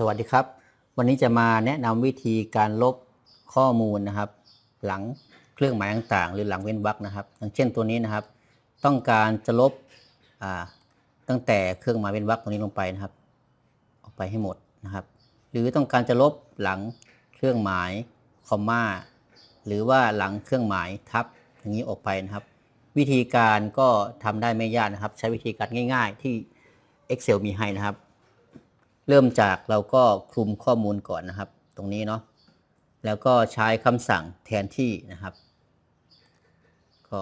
สวัสดีครับ วันนี้จะมาแนะนำวิธีการลบข้อมูลนะครับ หลังเครื่องหมายต่างๆ หรือหลังเว้นวรรคนะครับอย่างเช่นตัวนี้นะครับ ต้องการจะลบตั้งแต่เครื่องหมายเว้นวรรคตรงนี้ลงไปนะครับ ออกไปให้หมดนะครับ หรือต้องการจะลบหลังเครื่องหมายคอมมาหรือว่าหลังเครื่องหมายทับอย่างนี้ออกไปนะครับ วิธีการก็ทำได้ไม่ยากนะครับ ใช้วิธีการง่าย ๆ ที่ Excel มีให้นะครับ เริ่มจากเราก็คลุมข้อมูลก่อนนะครับ ตรงนี้เนาะแล้วก็ใช้คำสั่งแทนที่นะครับ ก็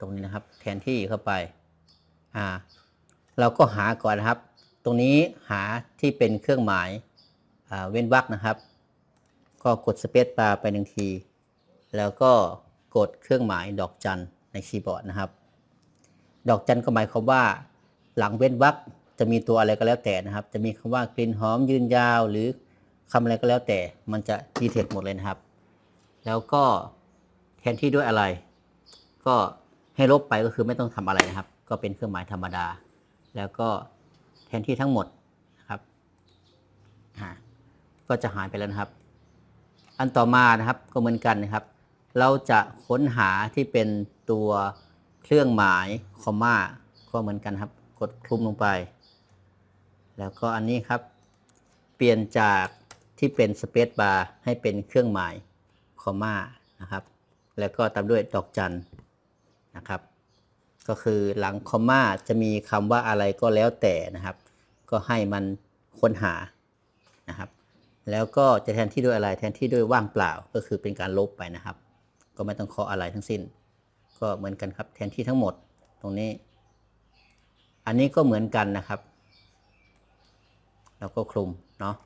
ตรงนี้นะครับแทนที่เข้าไปอ่าเราก็หาก่อนนะครับ ตรงนี้หาที่เป็นเครื่องหมายอ่าเว้นวรรคนะครับ ก็กดสเปซบาร์ไปหนึ่งที แล้วก็กดเครื่องหมายดอกจันในคีย์บอร์ดนะครับ ดอกจันก็หมายความว่าหลังเว้นวรรค จะมีตัวอะไรก็แล้วแต่นะครับ จะมีคำว่ากลิ่นหอมยืนยาวหรือคำอะไรก็แล้วแต่ มันจะดีเทคหมดเลยนะครับ แล้วก็แทนที่ด้วยอะไร ก็ให้ลบไปก็คือไม่ต้องทำอะไรนะครับ ก็เป็นเครื่องหมายธรรมดา แล้วก็แทนที่ทั้งหมดนะครับก็จะหายไปแล้วนะครับ อันต่อมานะครับก็เหมือนกันนะครับ เราจะค้นหาที่เป็นตัวเครื่องหมายคอมมาก็เหมือนกันครับ กดคลุมลงไป แล้วก็อันนี้ครับ เปลี่ยนจากที่เป็นสเปซบาร์ให้เป็นเครื่องหมายคอมมานะครับ แล้วก็ตามด้วยดอกจันนะครับ ก็คือหลังคอมมาจะมีคำว่าอะไรก็แล้วแต่นะครับ ก็ให้มันค้นหานะครับ แล้วก็จะแทนที่ด้วยอะไรแทนที่ด้วยว่างเปล่าก็คือเป็นการลบไปนะครับ ก็ไม่ต้องเคาะอะไรทั้งสิ้น ก็เหมือนกันครับแทนที่ทั้งหมดตรงนี้ อันนี้ก็เหมือนกันนะครับ แล้วก็คลุมเนาะ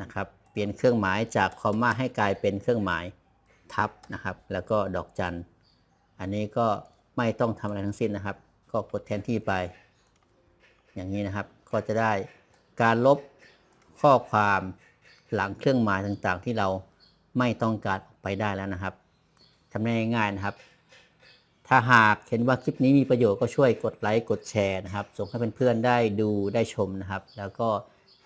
นะครับ เปลี่ยนเครื่องหมายจากคอมมาให้กลายเป็นเครื่องหมายทับนะครับ แล้วก็ดอกจัน อันนี้ก็ไม่ต้องทำอะไรทั้งสิ้นนะครับ ก็กดแทนที่ไป อย่างนี้นะครับ ก็จะได้การลบข้อความหลังเครื่องหมายต่างๆ ที่เราไม่ต้องการออกไปได้แล้วนะครับทำได้ง่ายๆนะครับ ถ้าหากเห็นว่าคลิปนี้มีประโยชน์ก็ช่วยกดไลค์กดแชร์นะครับ ส่งให้เพื่อนๆได้ดูได้ชมนะครับ แล้วก็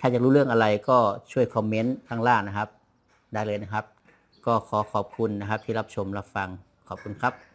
ถ้าจะรู้เรื่องอะไรก็ช่วยคอมเมนต์ข้างล่างนะครับ ได้เลยนะครับ ก็ขอขอบคุณนะครับที่รับชมรับฟังขอบคุณครับ